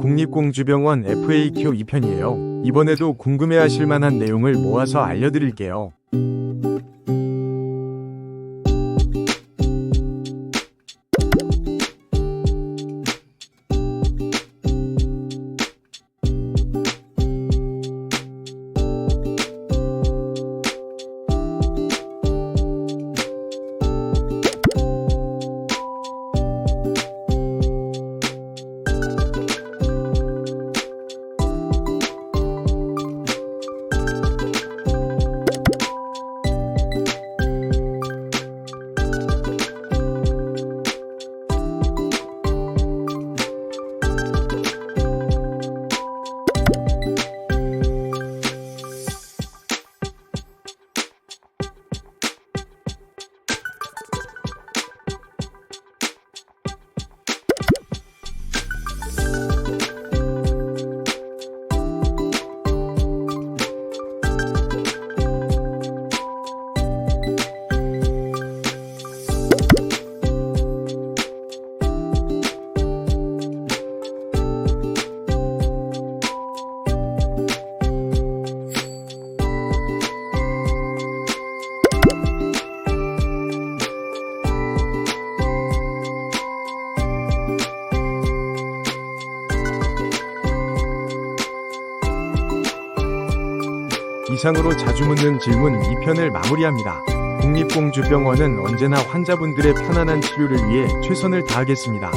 국립공주병원 FAQ 2편이에요. 이번에도 궁금해하실 만한 내용을 모아서 알려드릴게요. 이상으로 자주 묻는 질문 2편을 마무리합니다. 국립공주병원은 언제나 환자분들의 편안한 치료를 위해 최선을 다하겠습니다.